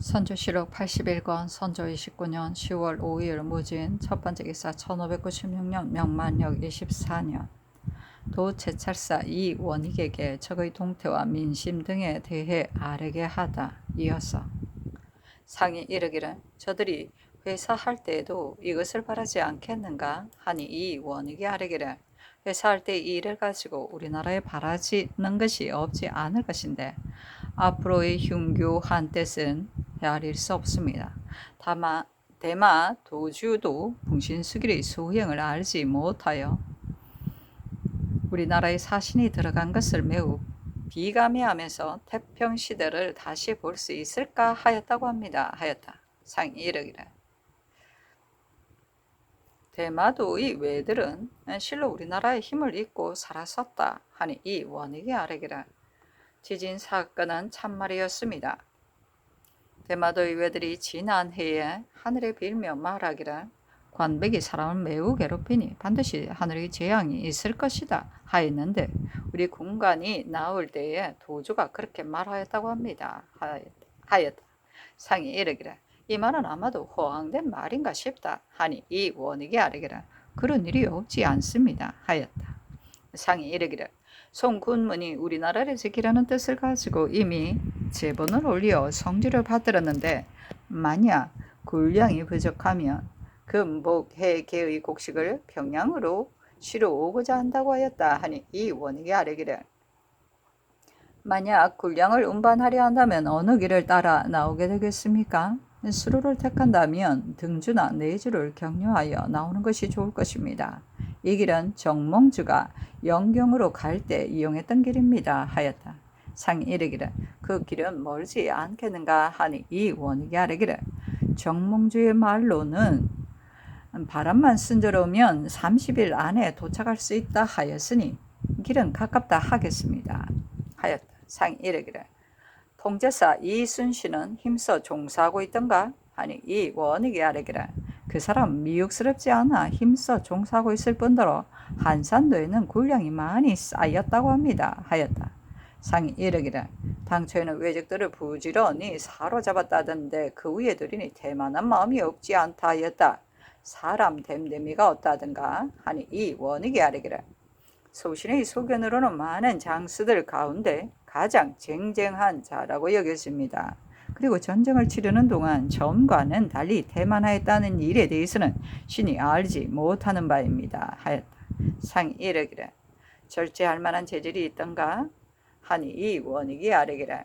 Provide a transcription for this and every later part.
선조시록 81권 선조 29년 10월 5일 무진 첫 번째 기사 1596년 명만력 24년. 도 제찰사 이원익에게 적의 동태와 민심 등에 대해 아뢰게 하다 이어서 상이 이르기를 저들이 회사할 때에도 이것을 바라지 않겠는가 하니 이 원익이 아뢰기를 회사할 때 이 일을 가지고 우리나라에 바라지는 것이 없지 않을 것인데 앞으로의 흉교한 뜻은 헤아릴 수 없습니다. 다만 대마 도주도 풍신수길의 소행을 알지 못하여 우리나라의 사신이 들어간 것을 매우 비감해하면서 태평 시대를 다시 볼 수 있을까 하였다고 합니다. 하였다. 상이 이르기를 대마도의 외들은 실로 우리나라의 힘을 잇고 살았었다 하니 이 원익이 아뢰기를 지진 사건은 참말이었습니다. 대마도의 외들이 지난 해에 하늘에 빌며 말하기를 관백이 사람을 매우 괴롭히니 반드시 하늘의 재앙이 있을 것이다 하였는데 우리 군관이 나올 때에 도주가 그렇게 말하였다고 합니다. 하였다. 상이 이르기를 이 말은 아마도 호황된 말인가 싶다 하니 이 원익이 아뢰기를 그런 일이 없지 않습니다 하였다. 상이 이르기를 송군문이 우리나라를 지키라는 뜻을 가지고 이미 제본을 올려 성지를 받들었는데 만약 군량이 부족하면 금복 해계의 곡식을 평양으로 쉬러 오고자 한다고 하였다 하니 이 원익이 아뢰기를 만약 군량을 운반하려 한다면 어느 길을 따라 나오게 되겠습니까? 수로를 택한다면 등주나 내주를 경유하여 나오는 것이 좋을 것입니다. 이 길은 정몽주가 영경으로 갈 때 이용했던 길입니다. 하였다. 상이 이르기를 그 길은 멀지 않겠는가 하니 이 원익이 아뢰기를 정몽주의 말로는 바람만 순조로우면 30일 안에 도착할 수 있다 하였으니 길은 가깝다 하겠습니다. 하였다. 상이 이르기를 통제사 이순신은 힘써 종사하고 있던가? 하니 이 원익이 아뢰기를 그 사람 미혹스럽지 않아 힘써 종사하고 있을 뿐더러 한산도에는 군량이 많이 쌓였다고 합니다. 하였다. 상이 이르기를 당초에는 외적들을 부지런히 사로잡았다던데 그 위에 들이니 대만한 마음이 없지 않다 하였다. 사람 됨됨이가 없다든가 하니 이 원익이 아뢰기를 소신의 소견으로는 많은 장수들 가운데 가장 쟁쟁한 자라고 여겼습니다. 그리고 전쟁을 치르는 동안 전과는 달리 대만하였다는 일에 대해서는 신이 알지 못하는 바입니다. 하였다. 상이 이르기를 절제할 만한 재질이 있던가? 하니 이 원익이 아뢰기를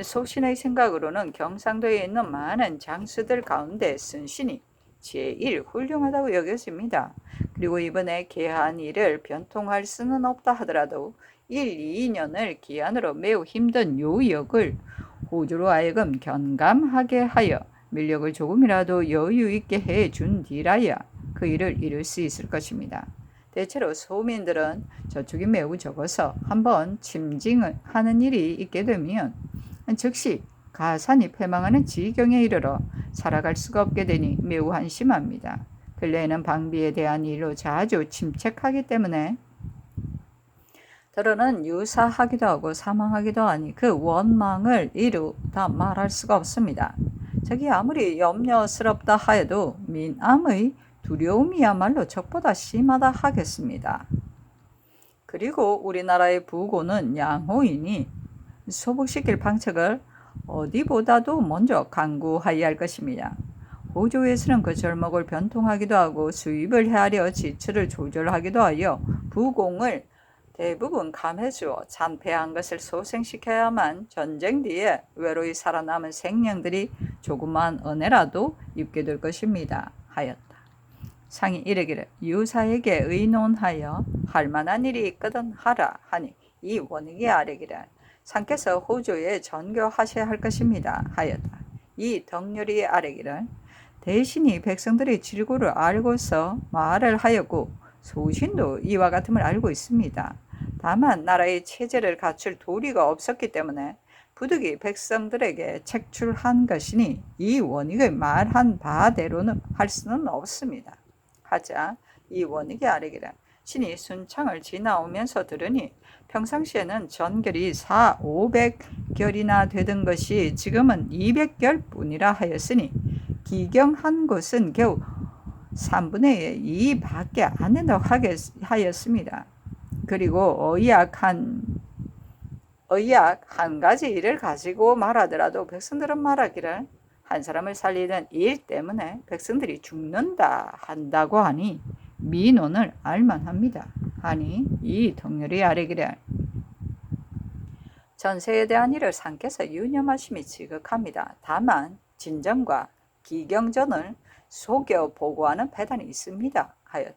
소신의 생각으로는 경상도에 있는 많은 장수들 가운데 쓴신이 제일 훌륭하다고 여겼습니다. 그리고 이번에 개한 일을 변통할 수는 없다 하더라도 1, 2년을 기한으로 매우 힘든 요역을 호주로 하여금 견감하게 하여 밀력을 조금이라도 여유 있게 해 준 뒤라야 그 일을 이룰 수 있을 것입니다. 대체로 소민들은 저축이 매우 적어서 한번 침징하는 일이 있게 되면 즉시 가산이 패망하는 지경에 이르러 살아갈 수가 없게 되니 매우 한심합니다. 근래에는 방비에 대한 일로 자주 침체하기 때문에 때로는 유사하기도 하고 사망하기도 하니 그 원망을 이루다 말할 수가 없습니다. 저기 아무리 염려스럽다 하여도 민암의 두려움이야말로 적보다 심하다 하겠습니다. 그리고 우리나라의 부고는 양호이니 소복시킬 방책을 어디보다도 먼저 강구하여야 할 것입니다. 호주에서는 그 절목을 변통하기도 하고 수입을 헤아려 지출을 조절하기도 하여 부공을 대부분 감해주어 잔패한 것을 소생시켜야만 전쟁 뒤에 외로이 살아남은 생명들이 조그만 은혜라도 입게 될 것입니다. 하였다. 상이 이르기를 유사에게 의논하여 할 만한 일이 있거든 하라 하니 이 원익이 아뢰기를 상께서 호주에 전교하셔야 할 것입니다. 하였다. 이 덕렬이 아뢰기를 대신이 백성들의 질고를 알고서 말을 하였고 소신도 이와 같음을 알고 있습니다. 다만 나라의 체제를 갖출 도리가 없었기 때문에 부득이 백성들에게 책출한 것이니 이 원익의 말한 바대로는 할 수는 없습니다. 하자 이 원익이 아뢰기를 신이 순창을 지나오면서 들으니 평상시에는 전결이 4, 500결이나 되던 것이 지금은 200결 뿐이라 하였으니 기경한 곳은 겨우 3분의 2 밖에 안 된다고 하였습니다. 그리고 의약 한 의약 한 가지 일을 가지고 말하더라도 백성들은 말하기를 한 사람을 살리는 일 때문에 백성들이 죽는다 한다고 하니 민원을 알만합니다. 하니 이 동렬이 아래기를 전세에 대한 일을 상께서 유념하심이 지극합니다. 다만 진정과 기경전을 속여 보고하는 배단이 있습니다. 하였다.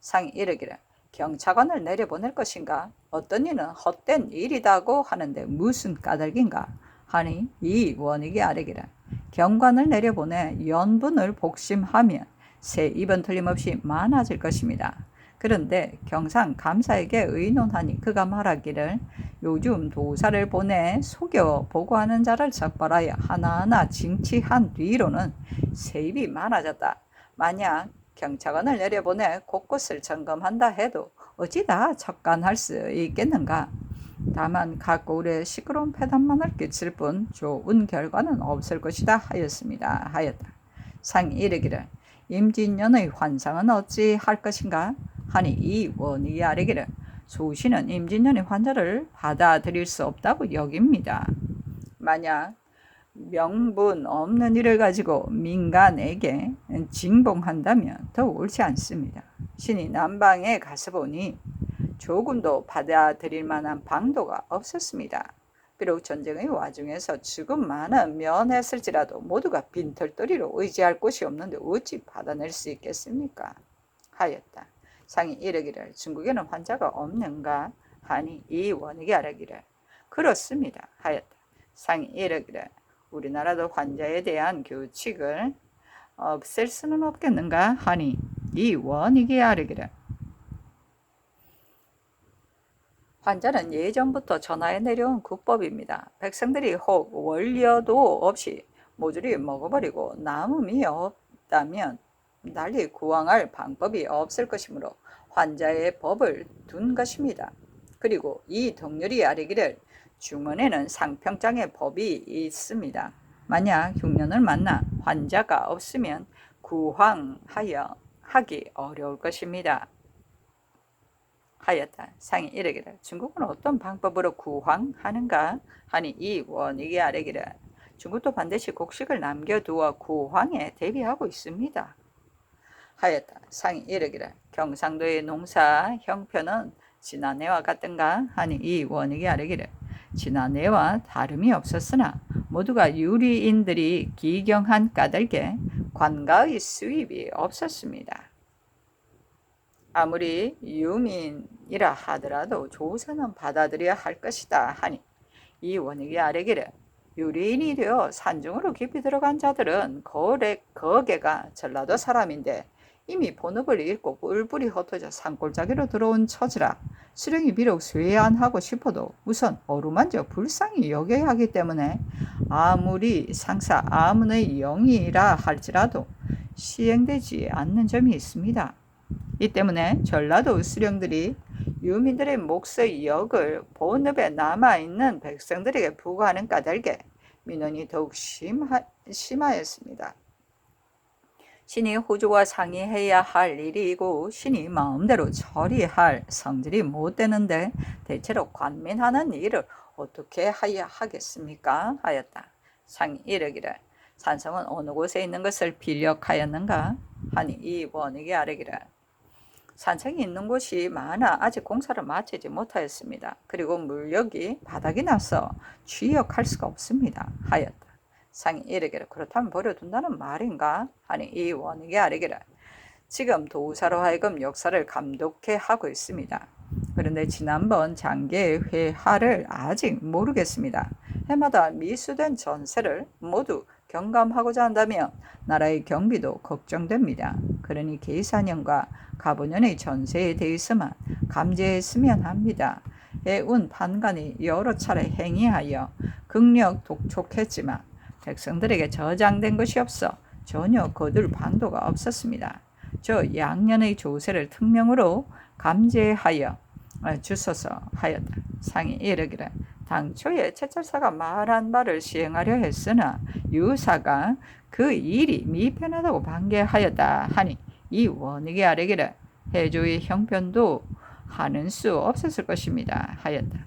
상이 이르기를 경차관을 내려보낼 것인가? 어떤 이는 헛된 일이다고 하는데 무슨 까닭인가? 하니 이 원익이 아래기를 경관을 내려보내 연분을 복심하면 새 입은 틀림없이 많아질 것입니다. 그런데 경상 감사에게 의논하니 그가 말하기를 요즘 도사를 보내 속여 보고하는 자를 적발하여 하나하나 징치한 뒤로는 세입이 많아졌다. 만약 경찰관을 내려보내 곳곳을 점검한다 해도 어찌 다 척간할 수 있겠는가? 다만 각 올해 시끄러운 패단만을 끼칠 뿐 좋은 결과는 없을 것이다 하였습니다. 하였다. 상이 이르기를 임진년의 환상은 어찌 할 것인가? 하니 이 원이 아래기를 소시는 임진년의 환자를 받아들일 수 없다고 여깁니다. 만약 명분 없는 일을 가지고 민간에게 징봉한다면 더 옳지 않습니다. 신이 남방에 가서 보니 조금도 받아들일 만한 방도가 없었습니다. 비록 전쟁의 와중에서 죽음 많은 면했을지라도 모두가 빈털터리로 의지할 곳이 없는데 어찌 받아낼 수 있겠습니까? 하였다. 상이 이르기를 중국에는 환자가 없는가 하니 이 원익이 아르기를 그렇습니다 하였다. 상이 이르기를 우리나라도 환자에 대한 규칙을 없앨 수는 없겠는가 하니 이 원익이 아르기를 환자는 예전부터 전하에 내려온 국법입니다. 백성들이 혹 원료도 없이 모조리 먹어버리고 남음이 없다면 난리 구왕할 방법이 없을 것이므로 환자의 법을 둔 것입니다. 그리고 이 동렬이 아래기를 중원에는 상평장의 법이 있습니다. 만약 흉년을 만나 환자가 없으면 구황하여 하기 어려울 것입니다. 하였다. 상이 이르기를 중국은 어떤 방법으로 구황하는가 하니 이 원익이 아래기를 중국도 반드시 곡식을 남겨두어 구황에 대비하고 있습니다. 하였다. 상이 이르기를 경상도의 농사 형편은 지난해와 같던가 하니 이 원익이 아르기를 지난해와 다름이 없었으나 모두가 유리인들이 기경한 까닭에 관가의 수입이 없었습니다. 아무리 유민이라 하더라도 조선은 받아들여야 할 것이다 하니 이 원익이 아래기를 유리인이 되어 산중으로 깊이 들어간 자들은 거래, 거계가 전라도 사람인데 이미 본업을 잃고 뿔뿔이 흩어져 산골짜기로 들어온 처지라 수령이 비록 쇠안하고 싶어도 우선 어루만져 불쌍히 여겨야 하기 때문에 아무리 상사 아문의 영이라 할지라도 시행되지 않는 점이 있습니다. 이 때문에 전라도 수령들이 유민들의 몫의 역을 본업에 남아있는 백성들에게 부과하는 까닭에 민원이 더욱 심하, 심하였습니다. 신이 호주와 상의해야 할 일이고 신이 마음대로 처리할 성질이 못 되는데 대체로 관민하는 일을 어떻게 하야 하겠습니까? 하였다. 상이 이르기를 산성은 어느 곳에 있는 것을 빌력하였는가? 하니 이 원익이 아뢰기를 산성이 있는 곳이 많아 아직 공사를 마치지 못하였습니다. 그리고 물력이 바닥이 나서 취역할 수가 없습니다. 하였다. 상이 이르기를 그렇다면 버려둔다는 말인가? 하니 이 원익이 아르기를 지금 도사로 하여금 역사를 감독해 하고 있습니다. 그런데 지난번 장계 회하를 아직 모르겠습니다. 해마다 미수된 전세를 모두 경감하고자 한다면 나라의 경비도 걱정됩니다. 그러니 계산년과 가보년의 전세에 대해서만 감제했으면 합니다. 해운 판관이 여러 차례 행위하여 극력 독촉했지만 백성들에게 저장된 것이 없어 전혀 거둘 방도가 없었습니다. 저 양년의 조세를 특명으로 감제하여 어, 주소서 하였다. 상이 이르기를 당초에 채찰사가 말한 바를 시행하려 했으나 유사가 그 일이 미편하다고 반개하였다 하니 이 원익의 아래기를 해조의 형편도 하는 수 없었을 것입니다 하였다.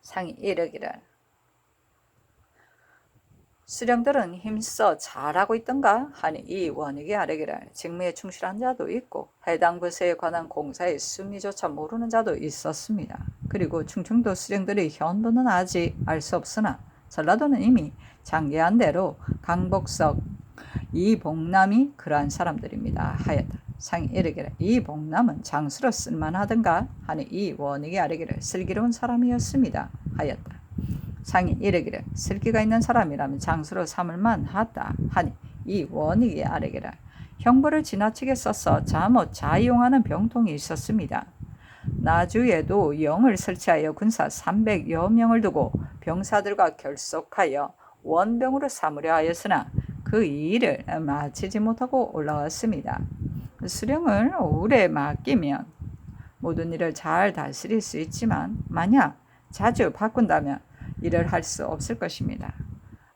상이 이르기를 수령들은 힘써 잘하고 있던가 하니 이 원익의 아래기를 직무에 충실한 자도 있고 해당 부서에 관한 공사의 순위조차 모르는 자도 있었습니다. 그리고 충청도 수령들의 현도는 아직 알 수 없으나 전라도는 이미 장계한 대로 강복석, 이봉남이 그러한 사람들입니다. 하였다. 상이 이르기를 이 봉남은 장수로 쓸만하던가 하니 이 원익의 아래기를 슬기로운 사람이었습니다. 하였다. 상이 이르기를 슬기가 있는 사람이라면 장수로 삼을 만 하다 하니 이 원익의 아래기를 형벌을 지나치게 써서 잠옷 자이용하는 병통이 있었습니다. 나주에도 영을 설치하여 군사 300여 명을 두고 병사들과 결속하여 원병으로 삼으려 하였으나 그 일을 마치지 못하고 올라왔습니다. 수령을 오래 맡기면 모든 일을 잘 다스릴 수 있지만 만약 자주 바꾼다면 일을 할 수 없을 것입니다.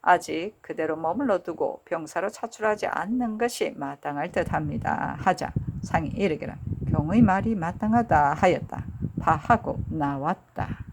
아직 그대로 머물러 두고 병사로 차출하지 않는 것이 마땅할 듯합니다. 하자 상이 이르기를 경의 말이 마땅하다 하였다. 파하고 나왔다.